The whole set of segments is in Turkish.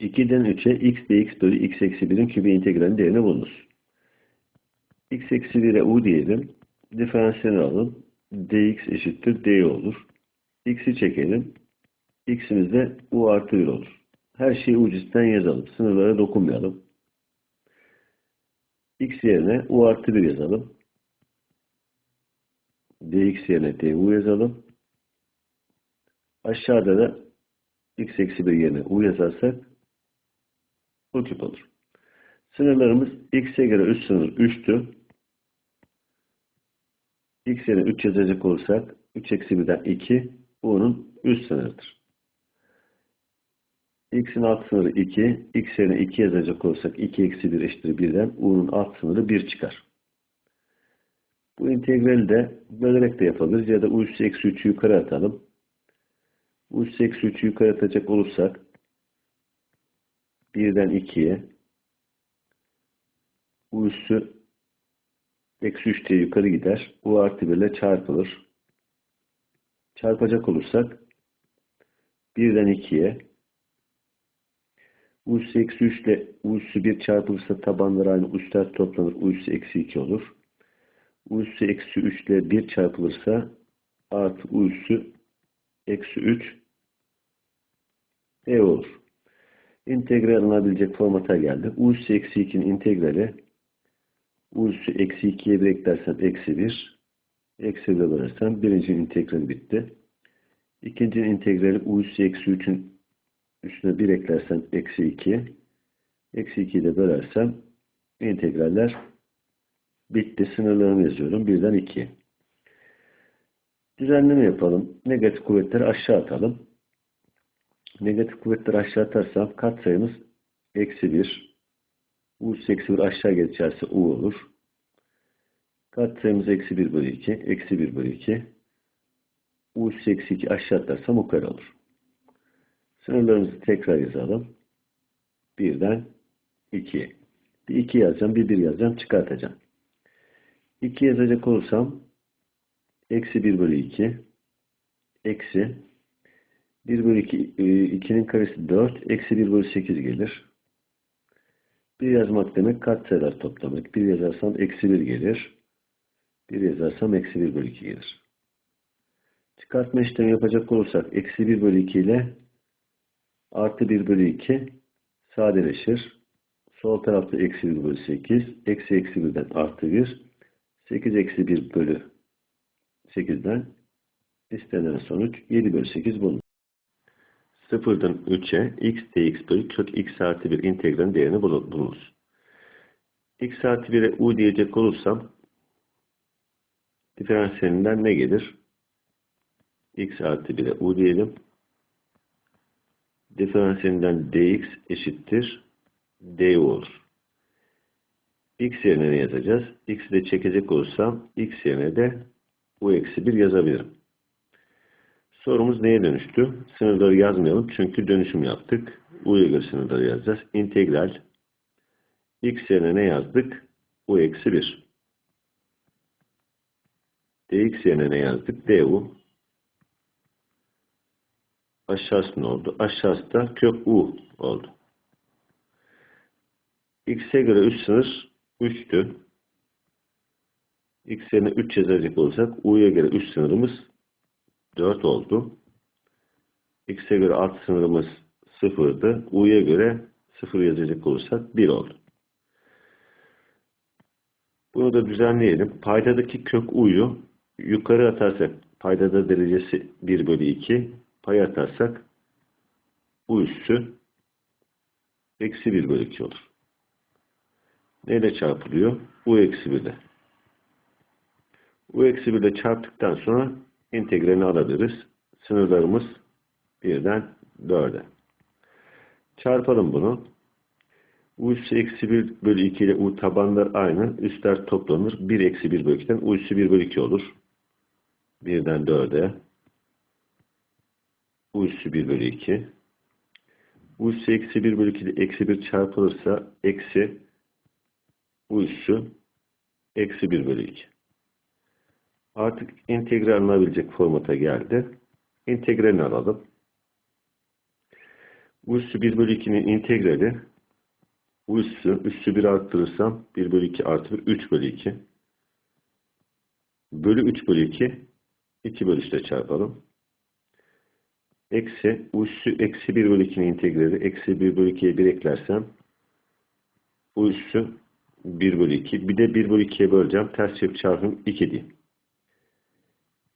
2'den 3'e x dx bölü x eksi 1'in kübü integralinin değerini bulunuz. x eksi 1'e u diyelim. Diferansiyel alalım. dx eşittir dy olur. x'i çekelim. x'imiz de u artı 1 olur. Her şeyi u cinsinden yazalım. Sınırlara dokunmayalım. x yerine u artı 1 yazalım. dx yerine du yazalım. Aşağıda da x eksi 1 yerine u yazarsak u küp olur. Sınırlarımız x'e göre üst sınır 3'tü. x yerine 3 yazacak olursak 3 eksi 1'den 2 u'nun üst sınırıdır. x'in alt sınırı 2. x yerine 2 yazacak olursak 2 eksi 1 eşittir 1'den u'nun alt sınırı 1 çıkar. Bu integrali de bölerek de yapabiliriz ya da u üssü eksi 3'ü yukarı atalım. U üssü eksi 3'ü yukarı atacak olursak 1'den 2'ye U üssü eksi 3 diye yukarı gider. U artı 1 ile çarpılır. Çarpacak olursak 1'den 2'ye U üssü eksi 3 ile U üssü 1 çarpılırsa tabanlar aynı üstler toplanır. U üssü eksi 2 olur. U üssü eksi 3 ile 1 çarpılırsa artı U üssü eksi 3 e olur. İntegral alınabilecek formata geldi. U üssü eksi 2'nin integrali U üssü eksi 2'ye 1 eklersem eksi 1 eksi 1'e bölersem birincinin integrali bitti. İkincinin integrali U üssü eksi 3'ün üstüne 1 eklersem eksi 2 eksi 2'yi de bölersem integraller bitti. Sınırlarını yazıyorum. 1'den 2'ye. Düzenleme yapalım. Negatif kuvvetleri aşağı atalım. Negatif kuvvetleri aşağı atarsam katsayımız eksi 1. U eksi 1 aşağı geçerse U olur. Katsayımız eksi 1 bölü 2. Eksi 1 bölü 2. U eksi 2 aşağı atarsam U kare olur. Sınırlarımızı tekrar yazalım. 1'den 2'ye. Bir 2 yazacağım, bir 1 yazacağım, çıkartacağım. 2 yazacak olursam eksi 1 bölü 2 eksi 1 bölü 2, 2'nin karesi 4, eksi 1 bölü 8 gelir. 1 yazmak demek katsayılar toplamak. 1 yazarsam eksi 1 gelir. 1 yazarsam eksi 1 bölü 2 gelir. Çıkartma işlemi yapacak olursak eksi 1 bölü 2 ile artı 1 bölü 2 sadeleşir. Sol tarafta eksi 1 bölü 8. Eksi eksi 1'den artı 1. 8 eksi 1 bölü 8'den istenen sonuç 7 bölü 8 bulunur. 0'dan 3'e x dx bölü kök x artı 1 integralin değerini bulunuz. x artı 1'e u diyecek olursam diferansiyelinden ne gelir? x artı 1'e u diyelim. Diferansiyelinden dx eşittir du olur. x yerine ne yazacağız? x'i de çekecek olursam x yerine de u eksi 1 yazabilirim. Sorumuz neye dönüştü? Sınırları yazmayalım çünkü dönüşüm yaptık. U'ya göre sınırları yazacağız. İntegral x yerine ne yazdık? U eksi 1. dx yerine ne yazdık? du. Aşağısı ne oldu? Aşağısı da kök u oldu. x'e göre üst sınır 3'tü. x yerine 3 yazacak olursak u'ya göre üst sınırımız 4 oldu. X'e göre alt sınırımız 0'dı. U'ya göre 0 yazacak olursak 1 oldu. Bunu da düzenleyelim. Paydadaki kök U'yu yukarı atarsak paydada derecesi 1 bölü 2 pay atarsak U üssü eksi 1 bölü 2 olur. Neyle çarpılıyor? U eksi 1 ile. U eksi 1 ile çarptıktan sonra integralini alabiliriz. Sınırlarımız 1'den 4'e. Çarpalım bunu. U üssü eksi 1 bölü 2 ile U tabanlar aynı. Üstler toplanır. 1 eksi 1 bölü 2'den U üssü 1 bölü 2 olur. 1'den 4'e. U üssü 1 bölü 2. U üssü eksi 1 bölü 2 ile eksi 1 çarpılırsa eksi U üssü eksi 1 bölü 2. Artık integral alınabilecek formata geldi. İntegralini alalım. Üssü 1 bölü 2'nin integrali üssü, üssü 1 arttırırsam 1 bölü 2 artı 1, 3 bölü 2. Bölü 3 bölü 2, 2 bölü 3 ile çarpalım. Eksi, üssü eksi 1 bölü 2'nin integrali, eksi 1 bölü 2'ye 1 eklersem U üssü 1 bölü 2. Bir de 1 bölü 2'ye böleceğim. Ters çarpı çarpım 2 diyeyim.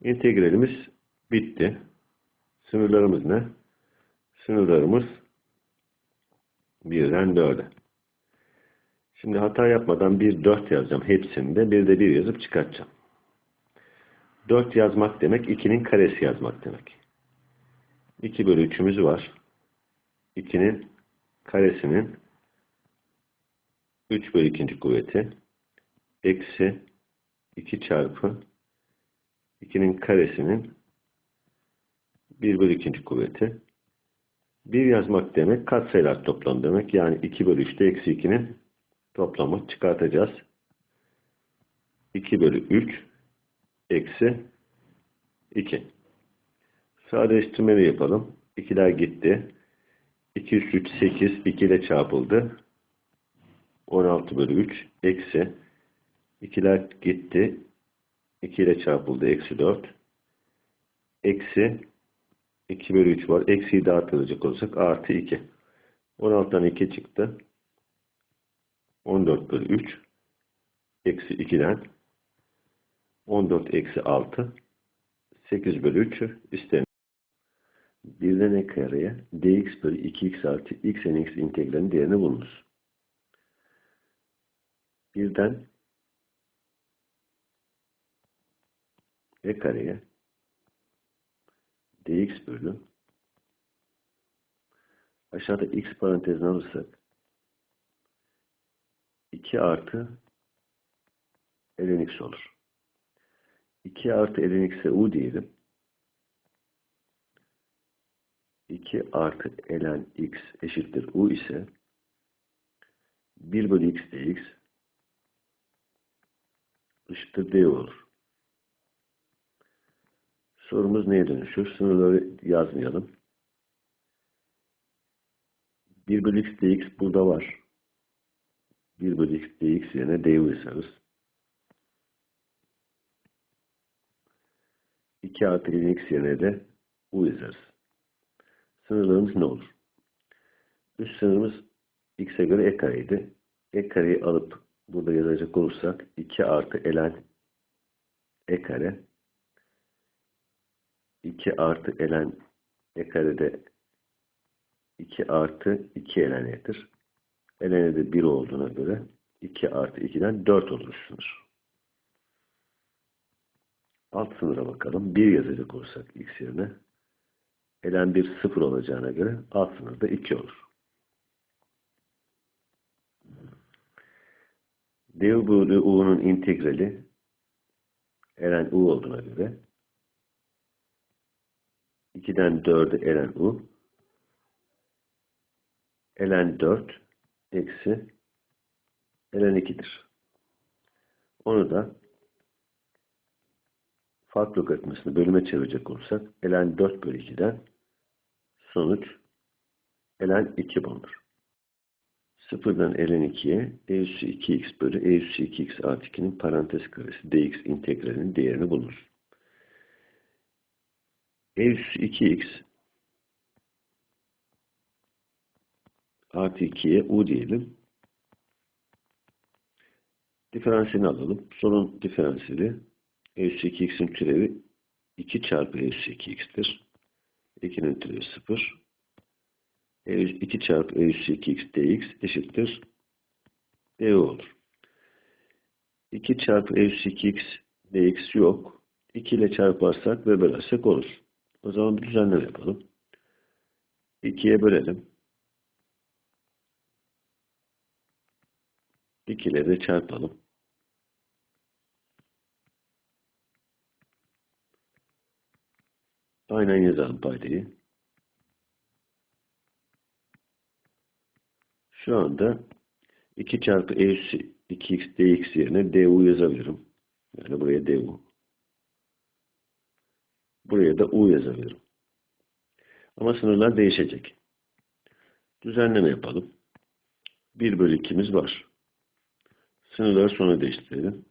İntegralimiz bitti. Sınırlarımız ne? Sınırlarımız 1'den 4'e. Şimdi hata yapmadan 1, 4 yazacağım hepsinde. Bir de 1 yazıp çıkartacağım. 4 yazmak demek 2'nin karesi yazmak demek. 2 bölü 3'ümüz var. 2'nin karesinin 3 bölü 2. kuvveti eksi 2 çarpı 2'nin karesinin 1 bölü 2. kuvveti. 1 yazmak demek katsayılar toplamı demek. Yani 2 bölü 3'te eksi 2'nin toplamı çıkartacağız. 2 bölü 3 eksi 2. Sadeleştirmeyi yapalım. 2'ler gitti. 2 üstü 3 8 2 ile çarpıldı. 16 bölü 3 eksi 2'ler gitti. 2 ile çarpıldı. Eksi 4. Eksi 2 bölü 3 var. Eksiyi dağıtılacak olursak artı 2. 16'dan 2 çıktı. 14 bölü 3 eksi 2'den 14 eksi 6 8 bölü 3'ü istemiyor. Birden ek kareye dx bölü 2x artı x n x integralinin değerini bulunuz. Birden e kareye dx bölü aşağıda x parantezini alırsak 2 artı ln x olur. 2 artı ln x'e u diyelim. 2 artı ln x eşittir u ise 1 bölü x dx eşittir d olur. Sorumuz neye dönüşür? Sınırları yazmayalım. 1 bölü x dx burada var. 1 bölü x dx yerine du yazarız. 2 artı x yerine de u yazarız. Sınırlarımız ne olur? Üst sınırımız x'e göre e kareydi. E kareyi alıp burada yazacak olursak 2 artı ln e kare 2 artı ln e karede 2 artı 2 ln e'dir. ln'e de 1 olduğuna göre 2 artı 2'den 4 olur sınır. Alt sınıra bakalım. 1 yazacak olursak x yerine ln 1 0 olacağına göre alt sınırda 2 olur. d bölü u'nun integrali ln u olduğuna göre 2'den 4'e ln u ln 4 eksi ln 2'dir. Onu da fark logaritmasını bölüme çevirecek olursak ln 4 bölü 2'den sonuç ln 2 bulunur. Sıfırdan ln 2'ye e üssü 2x bölü e üssü 2x artı 2'nin parantez karesi dx integralinin değerini bulunur. E üssü 2x artı 2'ye u diyelim. Diferansiyelini alalım. Sorun diferansiyeli e üssü 2x'in türevi 2 çarpı e üssü 2x'tir. 2'nin türevi 0. E, 2 çarpı e üssü 2x dx eşittir du olur. 2 çarpı e üssü 2x dx yok. 2 ile çarparsak ve bölersek olur. O zaman bir düzenleme yapalım. 2'ye bölelim. 2 ile de çarpalım. Aynen yazalım paydayı. Şu anda 2 çarpı e üssü 2x dx yerine du yazabilirim. Yani buraya du. Buraya da u yazabilirim. Ama sınırlar değişecek. Düzenleme yapalım. 1 bölü 2'miz var. Sınırları sonra değiştirelim.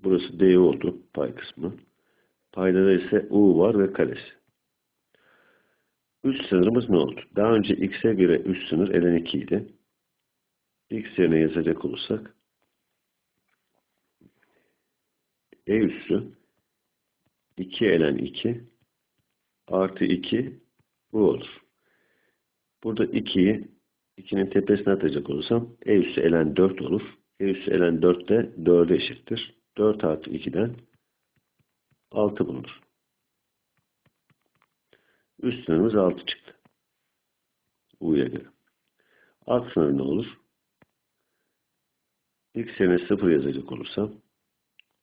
Burası D oldu. Pay kısmı. Payda da ise U var ve karesi. Üst sınırımız ne oldu? Daha önce x'e göre üst sınır elen 2 idi. x yerine yazacak olursak e üssü 2 elen 2 artı 2 bu olur. Burada 2'yi 2'nin tepesine atacak olursam e üssü elen 4 olur. E üssü elen 4 de 4'e eşittir. 4 artı 2'den 6 bulunur. Üst sınırımız 6 çıktı. U'ya göre. Alt sınır ne olur? X yerine 0 yazacak olursam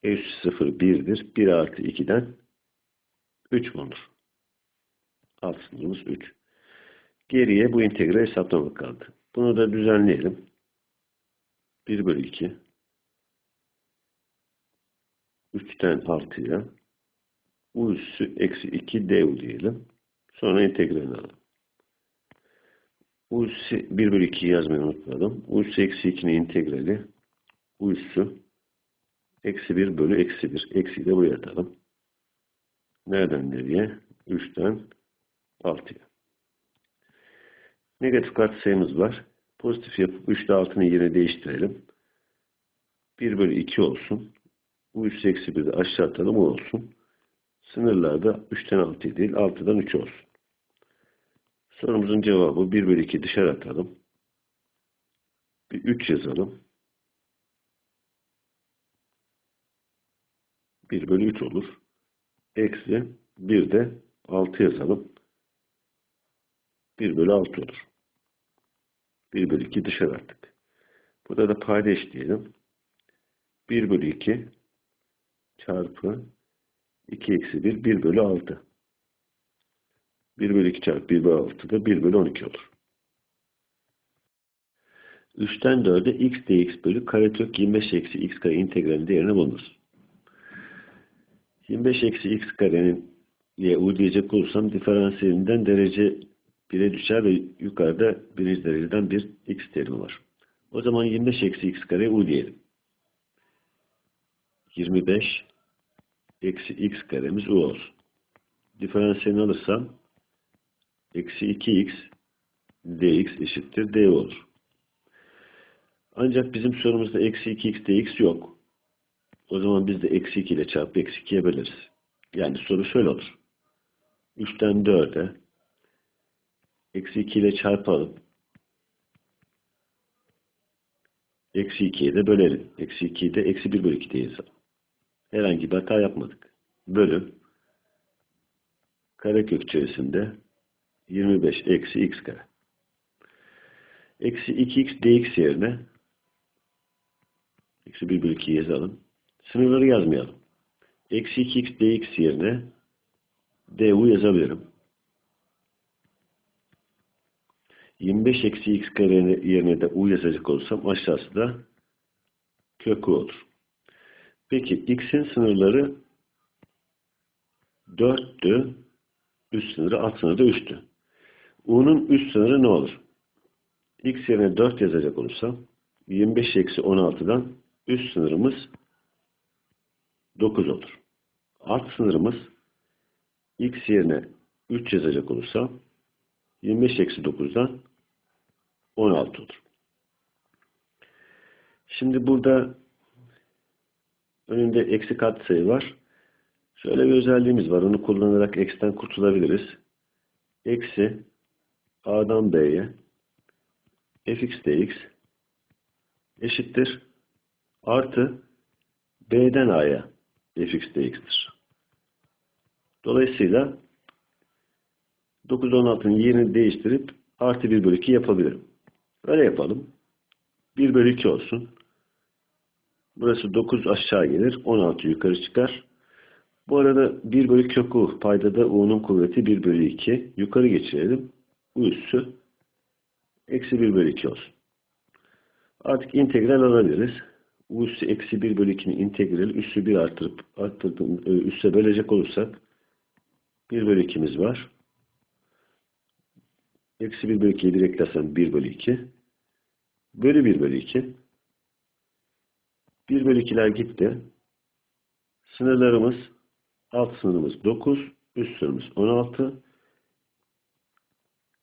E üssü 0 1'dir. 1 artı 2'den 3 bulunur. Alt sınırımız 3. Geriye bu integral hesaplamak kaldı. Bunu da düzenleyelim. 1 bölü 2 3'ten 6'ya u üssü eksi 2 du diyelim. Sonra integralini alalım. u üssü 1 bölü 2'yi yazmayı unutmadım. u üssü eksi 2'nin integrali u üssü eksi 1 bölü eksi 1. Eksiyi de buraya atalım. Nereden nereye? 3'ten 6'ya. Negatif katsayımız var. Pozitif yapıp 3 ile 6'nın yerini değiştirelim. 1 bölü 2 olsun. Bu 3 eksi 1'de aşağı atalım o olsun. Sınırlarda 3'ten 6 değil 6'dan 3 olsun. Sorumuzun cevabı 1 bölü 2 dışarı atalım. Bir 3 yazalım. 1 bölü 3 olur. Eksi 1 de 6 yazalım. 1 bölü 6 olur. 1 bölü 2 dışarı attık. Burada da payda eşleyelim. 1 bölü 2 çarpı 2 eksi 1, 1 bölü 6. 1 bölü 2 çarpı 1 bölü 6 da 1 bölü 12 olur. 3'ten 4'e x dx bölü karekök 25 eksi x kare integralinin değerini bulunuz. 25 eksi x karenin diye u diyecek olursam diferansiyelinden derece 1'e düşer ve yukarıda birinci dereceden bir x terimi var. O zaman 25 eksi x kare u diyelim. 25 eksi x karemiz u olsun. Diferansiyelini alırsam eksi 2x dx eşittir d olur. Ancak bizim sorumuzda eksi 2x dx yok. O zaman biz de eksi 2 ile çarpı eksi 2'ye böleriz. Yani soru şöyle olur. 3'ten 4'e eksi 2 ile çarpalım. Eksi 2'ye de bölelim. Eksi 2'yi de eksi 1 bölü 2 diye yazalım. Herhangi bir hata yapmadık. Bölü karekök içerisinde 25 eksi x kare. Eksi 2x dx yerine eksi 1 bölü 2 yazalım. Sınırları yazmayalım. Eksi 2x dx yerine du yazabilirim. 25 eksi x kare yerine de u yazacak olursam aşağısı da kök u olur. Peki x'in sınırları 4'tü. Üst sınırı alt sınırı da 3'tü. u'nun üst sınırı ne olur? x yerine 4 yazacak olursam 25 eksi 16'dan üst sınırımız 9 olur. Alt sınırımız x yerine 3 yazacak olursam 25 eksi 9'dan 16 olur. Şimdi burada önünde eksi katsayı var. Şöyle bir özelliğimiz var. Onu kullanarak x'ten kurtulabiliriz. Eksi a'dan b'ye fx dx eşittir artı b'den a'ya fx dx'tir. Dolayısıyla 9 16'nın yerini değiştirip artı 1 bölü 2 yapabilirim. Öyle yapalım. 1 bölü 2 olsun. Burası 9 aşağı gelir. 16 yukarı çıkar. Bu arada 1 bölü kök u. Paydada u'nun kuvveti 1 bölü 2. Yukarı geçirelim. U üssü eksi 1 bölü 2 olsun. Artık integral alabiliriz. U üssü eksi 1 bölü 2'nin integrali üssü 1 arttırıp arttırdım, e, üsse bölecek olursak 1 bölü 2'miz var. Eksi 1 bölü 2'yi direkt eklersem 1 bölü 2. Bölü 1 bölü 2. 1 bölü 2'ler gitti. Sınırlarımız alt sınırımız 9, üst sınırımız 16.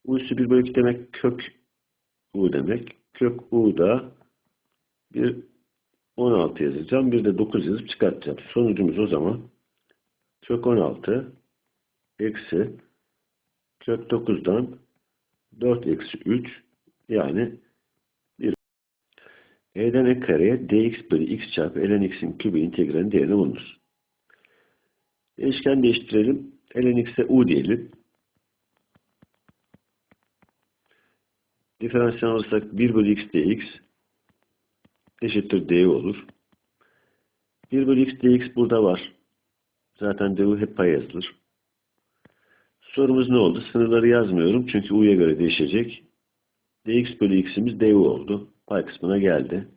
U üssü 1 bölü 2 demek kök U demek. Kök U da bir 16 yazacağım. Bir de 9 yazıp çıkartacağım. Sonucumuz o zaman kök 16 eksi kök 9'dan 4 eksi 3 yani 1. E'den e kareye dx bölü x çarpı ln x'in kübü integralin değerini bulunuz. Değişken değiştirelim. ln x'e u diyelim. Diferansiyel alırsak 1 bölü x dx eşittir du olur. 1 bölü x dx burada var. Zaten du hep pay yazılır. Sorumuz ne oldu? Sınırları yazmıyorum çünkü u'ya göre değişecek. dx bölü x'imiz du oldu. Pay kısmına geldi.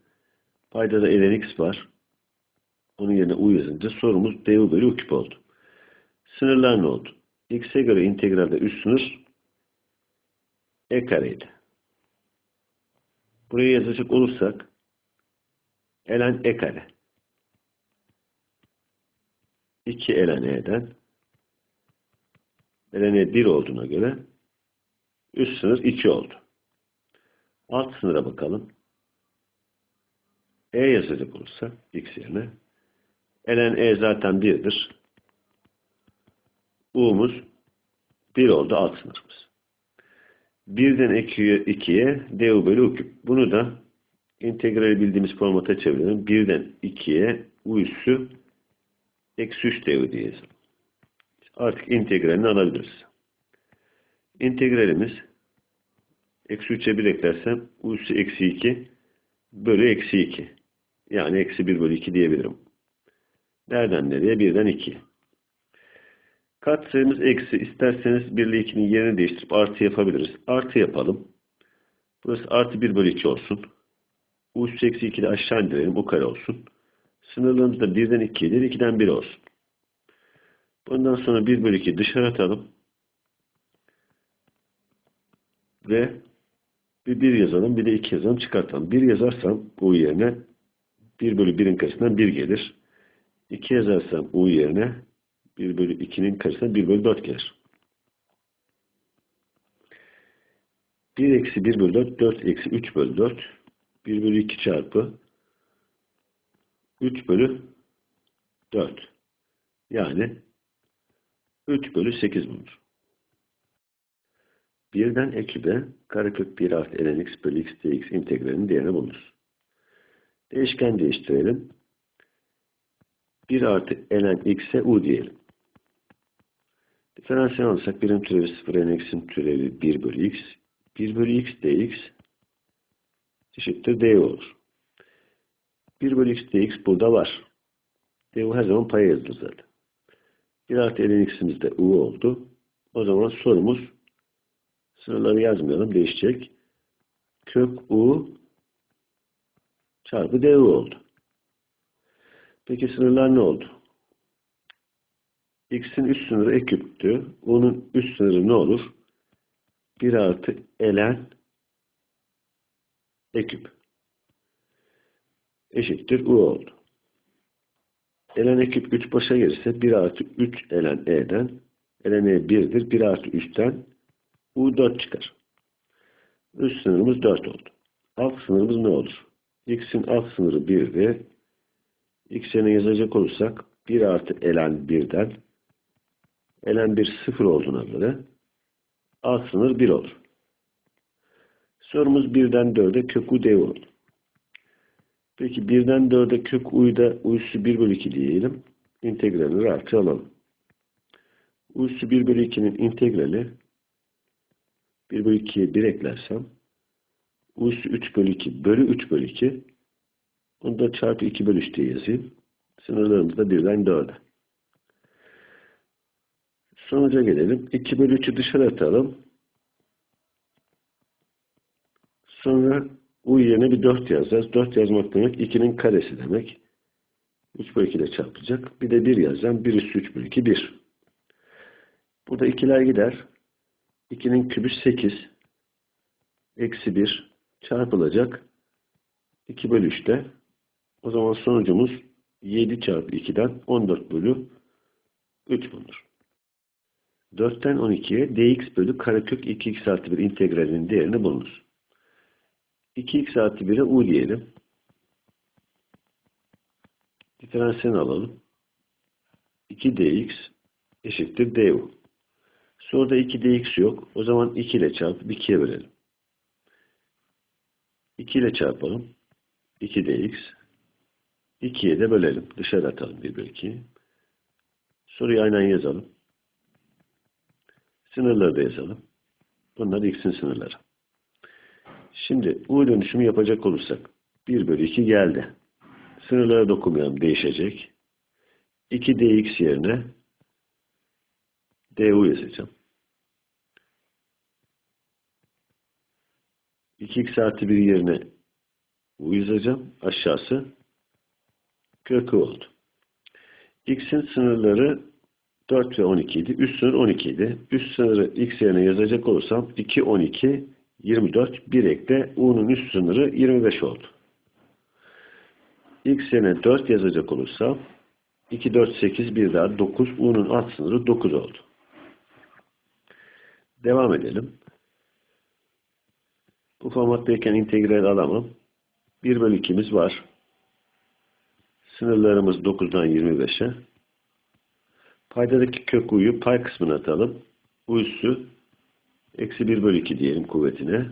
Payda da ln x var. Onun yerine u yazınca sorumuz du bölü u küp oldu. Sınırlar ne oldu? x'e göre integralde üst sınır e kareydi. Buraya yazacak olursak ln e kare 2 ln e'den ln e 1 olduğuna göre üst sınır 2 oldu. Alt sınıra bakalım. E yazacak olursak x yerine ln e zaten 1'dir. u'muz 1 oldu alt sınırımız. 1'den 2'ye du bölü u küp. Bunu da integrali bildiğimiz formata çevirelim. 1'den 2'ye u üssü eksi 3 du. Artık integralini alabiliriz. İntegralimiz eksi 3'e 1 eklersem u üssü eksi 2 bölü eksi 2. Yani eksi 1 bölü 2 diyebilirim. Nereden nereye? 1'den 2. Katsayımız eksi. İsterseniz 1 ile 2'nin yerini değiştirip artı yapabiliriz. Artı yapalım. Burası artı 1 bölü 2 olsun. U üstü eksi 2'de aşağı indirelim. Bu kare olsun. Sınırlarımız da 1'den 2'ye değil 2'den 1 olsun. Bundan sonra 1 bölü 2 dışarı atalım. Ve bir 1 yazalım. Bir de 2 yazalım. Çıkartalım. 1 yazarsam U yerine 1 bölü 1'in karşısından 1 gelir. 2 yazarsam U yerine 1 bölü 2'nin karşısına 1 bölü 4 gelir. 1 eksi 1 bölü 4, 4 eksi 3 bölü 4. 1 bölü 2 çarpı 3 bölü 4. Yani 3 bölü 8 bulunur. 1'den ekibe karekök 1 artı ln x bölü x dx integralinin değerini bulunuz. Değişken değiştirelim. 1 artı ln x'e u diyelim. Diferansiyel alırsak birim türevi 0 ln x'in türevi 1 bölü x. 1 bölü x dx eşittir du olur. 1 bölü x dx burada var. du her zaman paya yazılır zaten. 1 artı ln x'imiz de u oldu. O zaman sorumuz sınırları yazmayalım değişecek. Kök u çarpı du oldu. Peki sınırlar ne oldu? x'in üst sınırı e küptü. u'nun üst sınırı ne olur? 1 artı ln e küp eşittir u oldu. ln e küp 3 başa gelirse 1 artı 3 ln e'den ln e 1'dir. 1 artı 3'ten u 4 çıkar. Üst sınırımız 4 oldu. Alt sınırımız ne olur? x'in alt sınırı 1'di. x yerine yazacak olursak 1 artı ln 1'den ln 1 0 olduğuna göre alt sınır 1 olur. Sorumuz 1'den 4'e kök u d oldu. Peki 1'den 4'e kök u'yu da u üssü 1 bölü 2 diyelim. İntegralini rahatça alalım. u üssü 1 bölü 2'nin integrali 1 bölü 2'ye 1 eklersem u üssü 3 bölü 2 bölü 3 bölü 2 onu da çarpı 2 bölü 3 diye yazayım. Sınırlarımız da 1'den 4'e. Sonuca gelelim. 2 bölü 3'ü dışarı atalım. Sonra u yerine bir 4 yazacağız. 4 yazmak demek 2'nin karesi demek. 3 bölü 2 ile çarpılacak. Bir de 1 yazacağım. 1 üstü 3 bölü 2 1. Burada 2'ler gider. 2'nin kübü 8. eksi 1 çarpılacak 2 bölü 3'te. O zaman sonucumuz 7 çarpı 2'den 14 bölü 3 bulunur. 4'ten 12'ye dx bölü karekök 2x artı 1 integralinin değerini bulunuz. 2x artı 1'e u diyelim. Diferansiyel alalım. 2dx eşittir du. Soruda 2dx yok. O zaman 2 ile çarpıp 2'ye bölelim. 2 ile çarpalım. 2dx. 2'ye de bölelim. Dışarı atalım 1 bölü 2. Soruyu aynen yazalım. Sınırları da yazalım. Bunlar x'in sınırları. Şimdi u dönüşümü yapacak olursak 1 bölü 2 geldi. Sınırlara dokunmayalım. Değişecek. 2 dx yerine du yazacağım. 2x artı 1 yerine u yazacağım. Aşağısı kökü oldu. x'in sınırları 4 ve 12 idi. Üst sınır 12 idi. Üst sınırı x yerine yazacak olursam 2, 12, 24, 1 ekle. u'nun üst sınırı 25 oldu. x yerine 4 yazacak olursam 2, 4, 8, 1 daha 9. u'nun alt sınırı 9 oldu. Devam edelim. Bu formattayken integral alamam. 1 bölü 2'miz var. Sınırlarımız 9'dan 25'e. Paydadaki kök u'yu pay kısmına atalım. U üssü eksi 1 bölü 2 diyelim kuvvetine.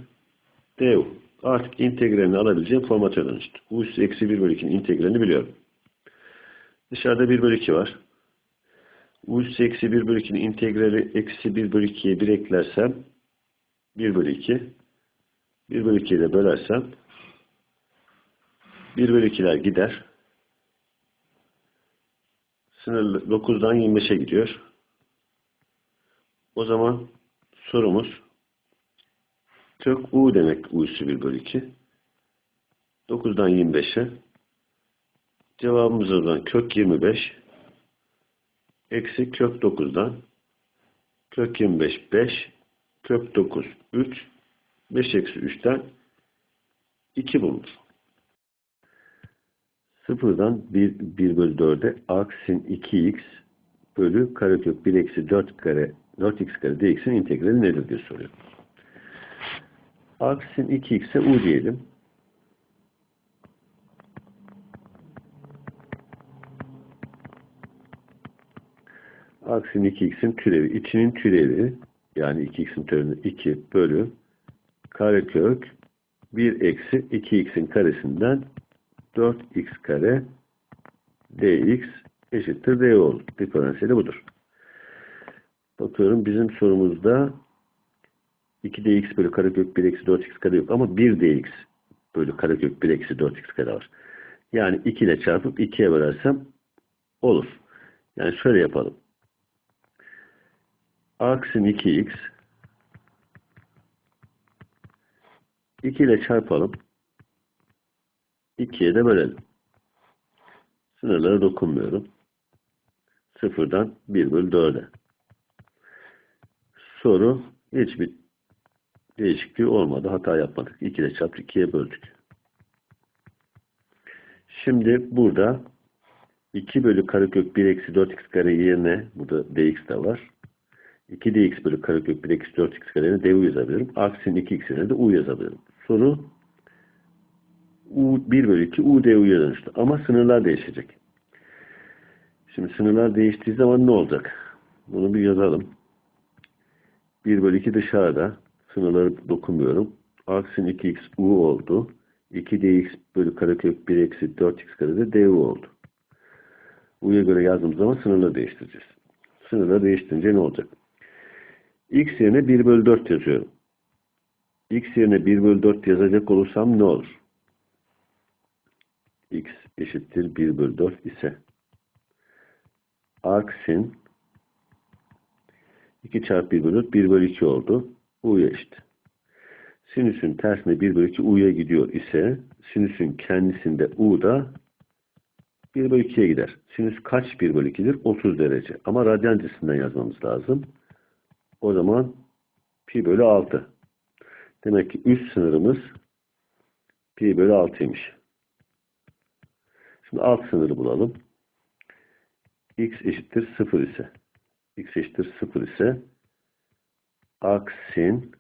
du. Artık integralini alabileceğim formata dönüştü. U üssü eksi 1 bölü 2'nin integralini biliyorum. Dışarıda 1 bölü 2 var. U üssü eksi 1 bölü 2'nin integrali eksi 1 bölü 2'ye 1 eklersem 1 bölü 2 1 bölü 2'ye de bölersem 1 bölü 2'ler gider. Sınır 9'dan 25'e gidiyor. O zaman sorumuz kök u demek u üssü 1 bölü 2. 9'dan 25'e cevabımız o zaman kök 25 eksi kök 9'dan kök 25 5 kök 9 3 5 eksi 3'ten 2 bulunur. Sıfırdan 1, 1 bölü 4'e aksin 2x bölü karekök 1 eksi 4 kare 4x kare dx'in integrali nedir diye soruyor. Aksin 2x'e u diyelim. Aksin 2x'in türevi. içinin türevi yani 2x'in türevi 2 bölü karekök 1 eksi 2x'in karesinden 4x kare dx eşittir d oldu. Diferansiyeli budur. Bakıyorum bizim sorumuzda 2dx bölü karekök 1 eksi 4x kare yok ama 1dx bölü karekök 1 eksi 4x kare var. Yani 2 ile çarpıp 2'ye bölersem olur. Yani şöyle yapalım. Aksin 2x 2 ile çarpalım. 2'ye de bölelim. Sınırlara dokunmuyorum. Sıfırdan 1 bölü 4'e. Soru hiçbir değişikliği olmadı. Hata yapmadık. 2 ile çarptık. 2'ye böldük. Şimdi burada 2 bölü karekök 1 eksi 4x kare yerine burada dx de var. 2 dx bölü karekök 1 eksi 4x kare yerine du yazabilirim. Aksin 2x yerine de u yazabilirim. Soru U 1 bölü 2 U DU'ya dönüştü. Ama sınırlar değişecek. Şimdi sınırlar değiştiği zaman ne olacak? Bunu bir yazalım. 1 bölü 2 dışarıda. Sınırları dokunmuyorum. Aksin 2x U oldu. 2 dx bölü karekök 1 eksi 4x kare de du oldu. U'ya göre yazdığımız zaman sınırları değiştireceğiz. Sınırları değiştirince ne olacak? x yerine 1 bölü 4 yazıyorum. x yerine 1 bölü 4 yazacak olursam ne olur? x eşittir 1 bölü 4 ise aksin 2 çarpı 1 bölü 4 1 bölü 2 oldu. u'ya eşit. Sinüsün tersine 1 bölü 2 u'ya gidiyor ise sinüsün kendisinde u da 1 bölü 2'ye gider. Sinüs kaç 1 bölü 2'dir? 30 derece. Ama radyan cinsinden yazmamız lazım. O zaman pi bölü 6. Demek ki üst sınırımız pi bölü 6'ymış. Şimdi alt sınırı bulalım. x eşittir 0 ise x eşittir 0 ise aksin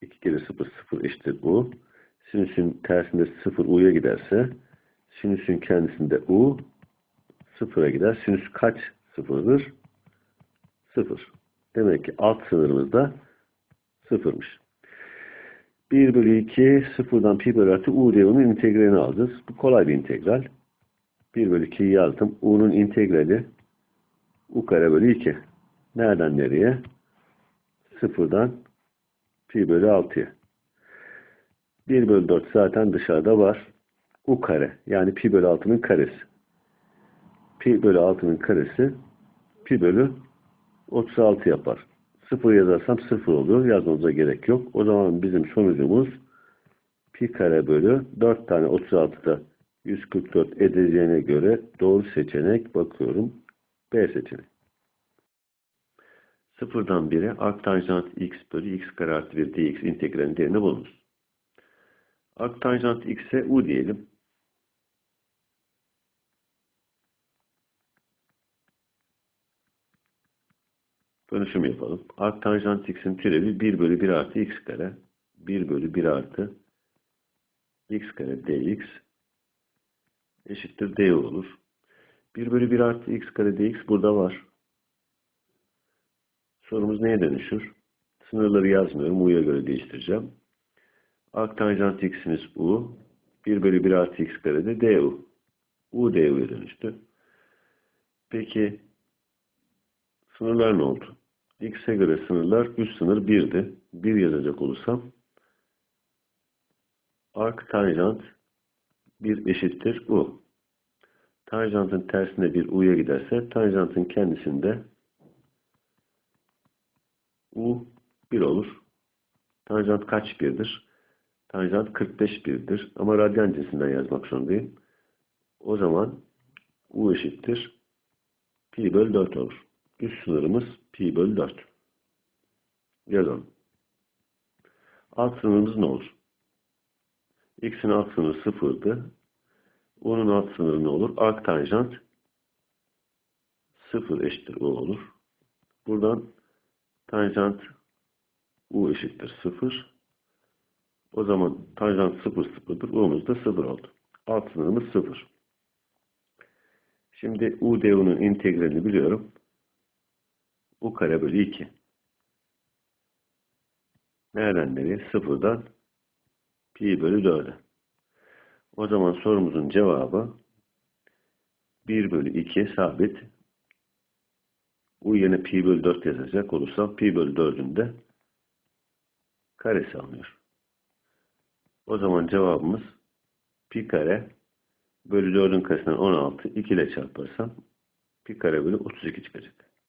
2 kere 0 0 eşittir u. Sinüsün tersinde 0 u'ya giderse sinüsün kendisinde u 0'a gider. Sinüs kaç sıfırdır? 0. Demek ki alt sınırımız da 0'mış. 1 bölü 2 sıfırdan pi bölü artı u onun integralini alacağız. Bu kolay bir integral. 1 bölü 2'yi yazdım. u'nun integrali u kare bölü 2. Nereden nereye? Sıfırdan pi bölü 6'ya. 1 bölü 4 zaten dışarıda var. U kare yani pi bölü 6'nın karesi. Pi bölü 6'nın karesi pi bölü 36 yapar. 0 yazarsam 0 olur. Yazmamıza gerek yok. O zaman bizim sonucumuz pi kare bölü 4 tane 36'da 144 edeceğine göre doğru seçenek bakıyorum. B seçeneği. Sıfırdan 1'e arctanjant x bölü x kare artı 1 dx integralinin değerini bulunuz. Arctanjant x'e u diyelim. Dönüşüm yapalım. Arctanjant x'in türevi 1 bölü 1 artı x kare. 1 bölü 1 artı x kare dx eşittir du olur. 1 bölü 1 artı x kare dx burada var. Sorumuz neye dönüşür? Sınırları yazmıyorum. U'ya göre değiştireceğim. Arctanjant x'imiz u. 1 bölü 1 artı x kare de du. u du'ya dönüştü. Peki sınırlar ne oldu? x'e göre sınırlar üst sınır 1'di. 1 yazacak olursam arctanjant 1 eşittir u. Tanjantın tersine bir u'ya giderse tanjantın kendisinde u 1 olur. Tanjant kaç birdir? Tanjant 45 birdir. Ama radyan cinsinden yazmak zorundayım. O zaman u eşittir pi bölü 4 olur. Üst sınırımız pi bölü 4. Yazalım. Alt sınırımız ne olur? x'in alt sınırı 0'dı. U'nun alt sınırı ne olur? Arctanjant 0 eşittir u olur. Buradan tanjant u eşittir 0. O zaman tanjant 0 sıfırdır. u'muz da 0 oldu. Alt sınırımız 0. Şimdi u du'nun integralini biliyorum. u kare bölü 2. Nereden nereye? Sıfırdan pi bölü 4'e. O zaman sorumuzun cevabı 1 bölü 2 sabit. U yerine pi bölü 4 yazacak olursam pi bölü 4'ün de karesi alınıyor. O zaman cevabımız pi kare bölü 4'ün karesinden 16 2 ile çarparsam pi kare bölü 32 çıkacak.